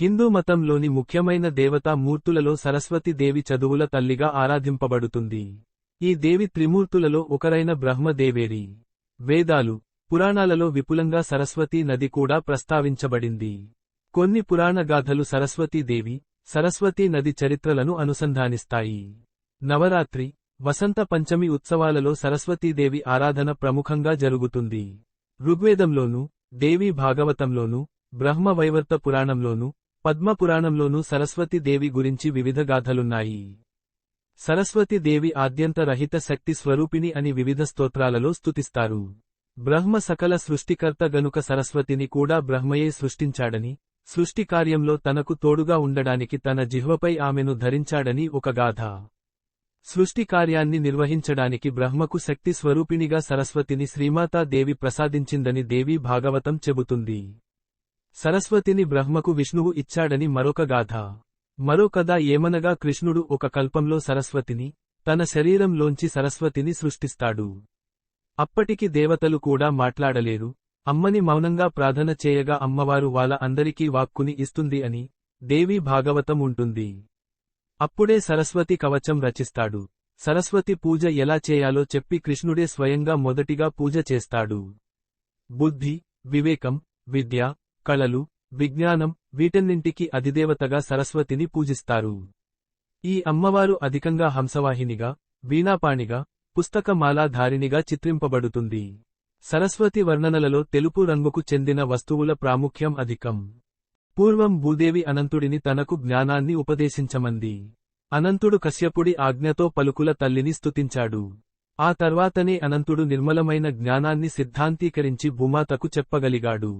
హిందూ మతంలోని ముఖ్యమైన దేవతా మూర్తులలో సరస్వతి దేవి చదువుల తల్లిగా ఆరాధింపబడుతుంది. ఈ దేవి త్రిమూర్తులలో ఒకరైన బ్రహ్మదేవేరి. వేదాలు పురాణాలలో విపులంగా సరస్వతీ నది కూడా ప్రస్తావించబడింది. కొన్ని పురాణ గాథలు సరస్వతీదేవి సరస్వతీ నది చరిత్రలను అనుసంధానిస్తాయి. నవరాత్రి వసంత పంచమి ఉత్సవాలలో సరస్వతీదేవి ఆరాధన ప్రముఖంగా జరుగుతుంది. ఋగ్వేదంలోనూ దేవీ భాగవతంలోనూ బ్రహ్మవైవర్త పురాణంలోనూ పద్మ పురాణంలోనూ సరస్వతీదేవి గురించి వివిధ గాథలున్నాయి. సరస్వతీదేవి ఆద్యంత రహిత శక్తి స్వరూపిణి అని వివిధ స్తోత్రాలలో స్తుతిస్తారు. బ్రహ్మ సకల సృష్టికర్త గనుక సరస్వతిని కూడా బ్రహ్మయే సృష్టించాడని సృష్టి కార్యంలో తనకు తోడుగా ఉండడానికి తన జిహ్వపై ఆమెను ధరించాడని ఒక గాథ. సృష్టి కార్యాన్ని నిర్వహించడానికి బ్రహ్మకు శక్తి స్వరూపిణిగా సరస్వతిని శ్రీమాతా దేవి ప్రసాదించిందని దేవి భాగవతం చెబుతుంది. సరస్వతిని బ్రహ్మకు విష్ణువు ఇచ్చాడని మరొక గాథ. మరో కథ ఏమనగా కృష్ణుడు ఒక కల్పంలో సరస్వతిని తన శరీరంలోంచి సరస్వతిని సృష్టిస్తాడు. అప్పటికి దేవతలు కూడా మాట్లాడలేరు. అమ్మని మౌనంగా ప్రార్థన చేయగా అమ్మవారు వాళ్ళ అందరికీ వాక్కుని ఇస్తుంది అని దేవి భాగవతం ఉంటుంది. అప్పుడే సరస్వతి కవచం రచిస్తాడు. సరస్వతి పూజ ఎలా చేయాలో చెప్పి కృష్ణుడే స్వయంగా మొదటిగా పూజ చేస్తాడు. బుద్ధి వివేకం విద్య కళలు విజ్ఞానం వీటన్నింటికి అధిదేవతగా సరస్వతిని పూజిస్తారు. ఈ అమ్మవారు అధికంగా హంసవాహినిగా వీణాపాణిగా పుస్తకమాలాధారిణిగా చిత్రింపబడుతుంది. సరస్వతి వర్ణనలలో తెలుపు రంగుకు చెందిన వస్తువుల ప్రాముఖ్యం అధికం. పూర్వం భూదేవి అనంతుడిని తనకు జ్ఞానాన్ని ఉపదేశించమంది. అనంతుడు కశ్యపుడి ఆజ్ఞతో పలుకుల తల్లిని స్తుతించాడు. ఆ తర్వాతనే అనంతుడు నిర్మలమైన జ్ఞానాన్ని సిద్ధాంతీకరించి భూమాతకు చెప్పగలిగాడు.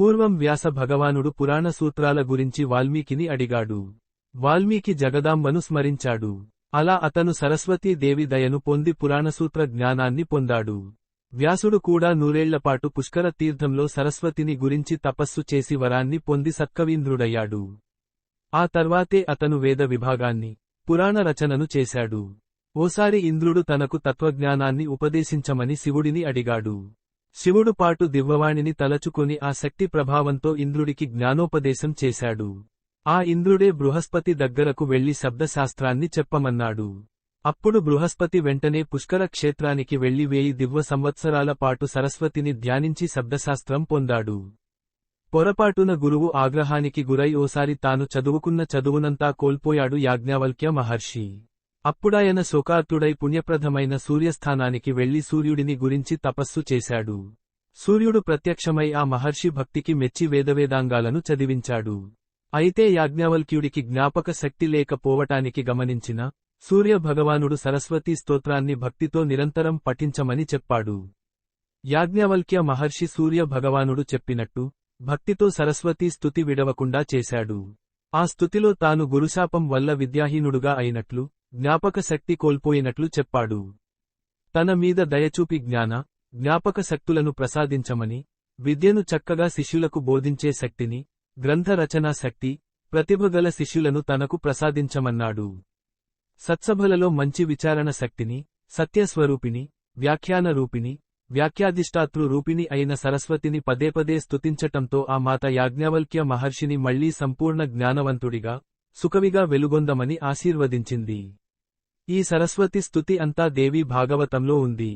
పూర్వం వ్యాస భగవానుడు పురాణ సూత్రాల గురించి వాల్మీకిని అడిగాడు. వాల్మీకి జగదాంబను స్మరించాడు. అలా అతను సరస్వతీ దేవి దయను పొంది పురాణసూత్ర జ్ఞానాన్ని పొందాడు. వ్యాసుడు కూడా నూరేళ్ళపాటు పుష్కర తీర్థంలో సరస్వతిని గురించి తపస్సు చేసి వరాన్ని పొంది సత్కవీంద్రుడయ్యాడు. ఆ తర్వాతే అతను వేద విభాగాన్ని పురాణ రచనను చేశాడు. ఓసారి ఇంద్రుడు తనకు తత్వజ్ఞానాన్ని ఉపదేశించమని శివుడిని అడిగాడు. శివుడు పాటు దివ్వవాణిని తలచుకుని ఆ శక్తి ప్రభావంతో ఇంద్రుడికి జ్ఞానోపదేశం చేశాడు. ఆ ఇంద్రుడే బృహస్పతి దగ్గరకు వెళ్ళి శబ్దశాస్త్రాన్ని చెప్పమన్నాడు. అప్పుడు బృహస్పతి వెంటనే పుష్కర క్షేత్రానికి వెళ్ళి వేయి దివ్వ సంవత్సరాల పాటు సరస్వతిని ధ్యానించి శబ్దశాస్త్రం పొందాడు. పొరపాటున గురువు ఆగ్రహానికి గురై ఓసారి తాను చదువుకున్న చదువునంతా కోల్పోయాడు యాజ్ఞవల్క్య మహర్షి. అప్పుడాయన శోకార్తుడై పుణ్యప్రదమైన సూర్యస్థానానికి వెళ్ళి సూర్యుడిని గురించి తపస్సు చేశాడు. సూర్యుడు ప్రత్యక్షమై ఆ మహర్షి భక్తికి మెచ్చి వేదవేదాంగాలను చదివించాడు. అయితే యాజ్ఞవల్క్యుడికి జ్ఞాపక శక్తి లేకపోవటానికి గమనించిన సూర్య భగవానుడు సరస్వతీ స్తోత్రాన్ని భక్తితో నిరంతరం పఠించమని చెప్పాడు. యాజ్ఞవల్క్య మహర్షి సూర్య భగవానుడు చెప్పినట్టు భక్తితో సరస్వతీ స్తుతి విడవకుండా చేశాడు. ఆ స్తుతిలో తాను గురుశాపం వల్ల విద్యాహీనుడుగా అయినట్లు జ్ఞాపక శక్తి కోల్పోయినట్లు చెప్పాడు. తన మీద దయచూపి జ్ఞాన జ్ఞాపక శక్తులను ప్రసాదించమని విద్యను చక్కగా శిష్యులకు బోధించే శక్తిని గ్రంథ రచనా శక్తి ప్రతిభగల శిష్యులను తనకు ప్రసాదించమన్నాడు. సత్సభలలో మంచి విచారణ శక్తిని సత్యస్వరూపిణి వ్యాఖ్యాన రూపిణి వ్యాఖ్యాధిష్టాతృ రూపిణి అయిన సరస్వతిని పదేపదే స్తుతించటంతో ఆ మాత యాజ్ఞవల్క్య మహర్షిని మళ్ళీ సంపూర్ణ జ్ఞానవంతుడిగా సుఖవిగా వెలుగొందమని ఆశీర్వదించింది. ఈ సరస్వతి స్తుతి అంతా దేవి భాగవతంలో ఉంది.